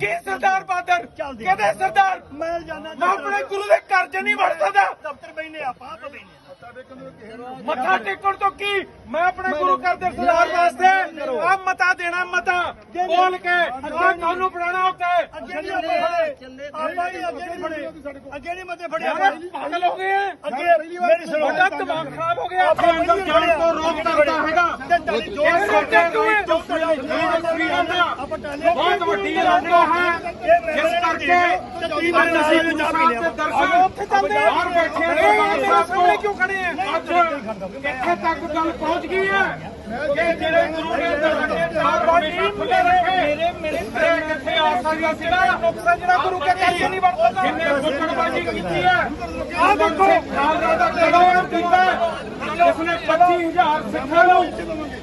ਕੀ ਸਰਦਾਰ bother ਕਹਿੰਦੇ ਸਰਦਾਰ ਮੈਂ ਮੈਂ ਆਪਣੇ ਗੁਰੂ ਦੇ 'ਚ ਨਹੀਂ ਵੜ ਸਕਦਾ। ਦਫ਼ਤਰ ਬੈਨੇ ਆਪਾਂ ਆਪ ਬੈਨੇ ਮੱਥਾ ਟੇਕਣ ਤੋਂ ਕੀ? ਮੈਂ ਆਪਣੇ ਗੁਰੂ ਘਰ ਦੇ ਸਰਦਾਰ ਵਾਸਤੇ ਆ ਮਤਾ ਦੇਣਾ ਮਤਾ ਬੋਲ ਕੇ ਆ ਤੁਹਾਨੂੰ ਪੜਾਣਾ ਉੱਤੇ ਅੱਗੇ ਨਹੀਂ ਆਪਾਂ ਫੜੇ। ਆਪਾਂ ਹੀ ਅੱਗੇ ਨਹੀਂ ਫੜੇ। ਅੱਗੇ ਨਹੀਂ ਮਤੇ ਫੜੇ ਯਾਰ ਪਾਗਲ ਹੋ ਗਏ ਆ। ਅੱਗੇ ਮੇਰੀ ਸੁਣੋ। ਦਿਮਾਗ ਖਰਾਬ ਹੋ ਗਿਆ। ਆਪਣੇ ਅੰਦਰ ਜਾਣ ਤੋਂ ਰੋਕ ਕਰਦਾ ਹੈਗਾ। ਟੂ ਫਰੀडम ਦਾ ਬਹੁਤ ਵੱਡੀ ਇਲਾਕਾ ਹੈ। ਜਿਸ ਕਰਕੇ ਅੱਜ ਅਸੀਂ ਸਾਹਿਬ ਦੇ ਜਾਂਦੇ ਬਾਹਰ ਬੈਠੇ ਸਾਹਮਣੇ ਕਿਉਂ ਖੜੇ ਆ? ਅੱਜ ਇੱਥੇ ਤੱਕ ਗੱਲ ਪਹੁੰਚ ਗਈ ਹੈ ਕਿ ਜਿਹੜੇ ਗੁਰੂ ਨੇ ਹਮੇਸ਼ਾ ਖੁੱਲੇ ਰੱਖੇ। ਮੇਰੇ ਮੇਰੇ ਕਿੱਥੇ ਆ ਸਕਦਾ ਸੀਗਾ ਜਿਹੜਾ ਗੁਰੂ ਕੇ 'ਚ ਨਹੀਂ ਸਕਦਾ ਜਿੰਨੇ ਬੁੱਕੜਬਾਜੀ ਕੀਤੀ ਹੈ। ਆਹ ਦੇਖੋ। ਖਾਲਸਾ ਦਾ ਕੀਤਾ ਜਿਸਨੇ 25000 ਸਿੱਖਾਂ ਨੂੰ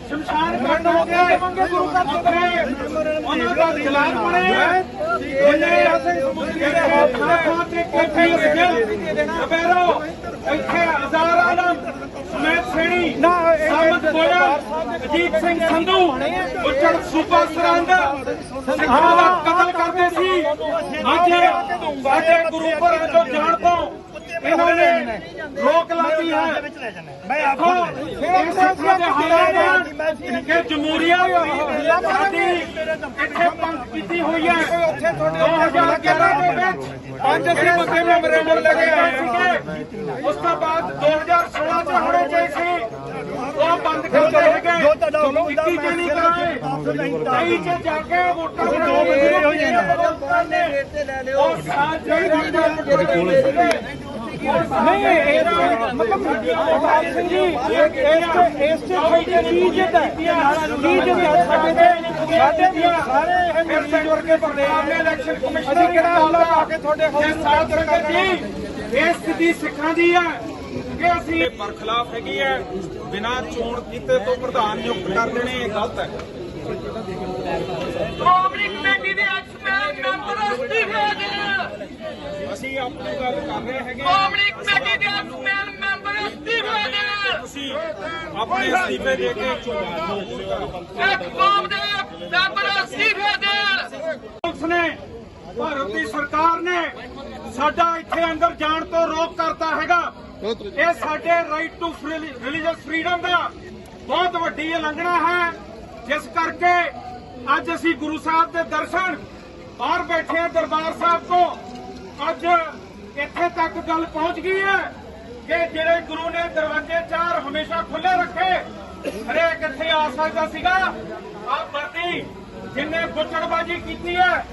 ਸ਼ਮਸ਼ਾਨ ਘਾਟ ਹੋ ਗਏ ਗੁਰੂ ਘਰ ਤੋਂ ਉਹਨਾਂ ਦਾ ਖਿਲਾਫ ਬਣੇ। ਜਿਹਨੇ ਅਸੀਂ ਸਮੁੰਦਰੀ ਦੇ ਥਾਂ ਥਾਂ ਤੇ ਕੋਠੇ ਲੱਗੇ ਅਬੇਰੋ ਇੱਥੇ ਹਜ਼ਾਰ ਆਲਮ ਸਮੇਤ ਸੇਣੀ ਸਾਮਤ ਗੋਇਆ ਅਜੀਤ ਸਿੰਘ ਸੰਧੂ ਉੱਚੜ ਸੂਬਾ ਸਰਹੰਦ। ਸਿੱਖਾਂ ਦਾ ਕਤਲ ਕਰਦੇ ਸੀ। ਅੱਜ ਸਾਡੇ ਗੁਰੂ ਘਰਾਂ ਤੋਂ ਜਾਣ ਇਹਨਾਂ ਨੇ ਰੋਕ ਲਾਤੀ ਹੈ ਮੈਂ ਨੇ ਕਿ ਜਮਹੂਰੀਅਤ ਸਾਡੀ ਇੱਥੇ ਪੰਥ ਕੀਤੀ ਹੋਈ ਹੈ ਉੱਥੇ ਤੁਹਾਡੇ 2011 ਦੇ ਵਿੱਚ ਪੰਜ ਅਸੀਂ ਬੰਦੇ ਮੈਮੋਰੈਂਡਮ ਲੈ ਕੇ ਆਏ ਸੀਗੇ ਉਸ ਤੋਂ ਬਾਅਦ 2016 ਚ ਹੋਣੇ ਚਾਹੀਦੇ ਸੀ ਉਹ ਬੰਦ ਕਰਦੇ ਹੈਗੇ ਜੋ ਤੁਹਾਡਾ ਹੁੰਦਾ, 21 ਚ ਨਹੀਂ ਕਰਾਏ ਕਈ ਚ ਜਾ ਕੇ ਵੋਟਾਂ ਦੋ ਮਹੀਨੇ ਹੋਈ ਹੈ। ਉਹ ਸਾਲ ਚਾਹੀਦਾ ਨਹੀਂ ਇਹ ਮਤਲਬ ਪ੍ਰਭਾਤ ਸਿੰਘ ਜੀ ਇਸ ਇਸ ਤੇ ਤੁਹਾਡੀ ਕੀ ਜਿੱਤ ਹੈ? ਕੀ ਜਿੱਤ ਹੈ? ਸਾਡੇ ਤੇ ਸਾਡੇ ਤੇ ਸਾਰੇ ਇਹ ਮਿਰਜ਼ੇ ਵਰਗੇ ਪੰਜਾਬ ਦੇ ਇਲੈਕਸ਼ਨ ਕਮਿਸ਼ਨ ਅਸੀਂ ਕਿਹੜਾ ਹੱਲਾ ਪਾ ਕੇ ਤੁਹਾਡੇ ਹੌਸਲੇ ਸਾਥ ਸੰਗਤ ਜੀ। ਇਹ ਸਥਿਤੀ ਸਿੱਖਾਂ ਦੀ ਹੈ ਕਿ ਅਸੀਂ ਬਰਖਲਾਫ ਹੈਗੀ ਹੈ। ਬਿਨਾਂ ਚੋਣ ਕੀਤੇ ਤੋਂ ਪ੍ਰਧਾਨ ਨਿਯੁਕਤ ਕਰ ਦੇਣੇ ਇਹ ਗਲਤ ਹੈ ਸ਼੍ਰੋਮਣੀ ਕਮੇਟੀ ਦੇ ਐਕਸਪਰਟ ਮੈਂਬਰ ਅਸਤੀਫੇ ਦੇਣ ਅਸੀਂ ਆਪਣੀ ਗੱਲ ਕਰ ਰਹੇ ਹੈਗੇ ਸ਼੍ਰੋਮਣੀ ਕਮੇਟੀ ਦੇ ਐਕਸਪਰਟ ਮੈਂਬਰ ਅਸਤੀਫੇ ਦੇਣ ਤੁਸੀਂ ਆਪਣੇ ਅਸਤੀਫੇ ਦੇ ਕੇ ਚੋਣ ਇੱਕ ਕੌਮ ਦੇ ਮੈਂਬਰ ਅਸਤੀਫੇ ਦੇਣ ਪੁਲਿਸ ਨੇ ਭਾਰਤ ਦੀ ਸਰਕਾਰ ਨੇ ਸਾਡਾ ਇੱਥੇ ਅੰਦਰ ਜਾਣ ਤੋਂ ਰੋਕ ਕਰਤਾ ਹੈਗਾ। ਇਹ ਸਾਡੇ ਰਾਈਟ ਟੂ ਰਿਲੀਜੀਅਸ ਫਰੀडम ਦਾ ਬਹੁਤ ਵੱਡੀ ਉਲੰਘਣਾ ਹੈ। ਜਿਸ ਕਰਕੇ ਅੱਜ ਅਸੀਂ ਗੁਰੂ ਸਾਹਿਬ ਦੇ ਦਰਸ਼ਨ ਬਾਹਰ ਬੈਠੇ ਦਰਬਾਰ ਸਾਹਿਬ ਤੋਂ ਅੱਜ ਇੱਥੇ ਤੱਕ ਗੱਲ ਪਹੁੰਚ ਗਈ ਹੈ। ਕਿ ਜਿਹੜੇ ਗੁਰੂ ਨੇ ਦਰਵਾਜ਼ੇ ਚਾਰ ਹਮੇਸ਼ਾ ਖੁੱਲੇ ਰੱਖੇ, ਹਰੇਕ ਇੱਥੇ ਆ ਸਕਦਾ ਸੀਗਾ। ਆ ਵਰਦੀ ਜਿੰਨੇ ਬੁੱਚੜਬਾਜੀ ਕੀਤੀ ਹੈ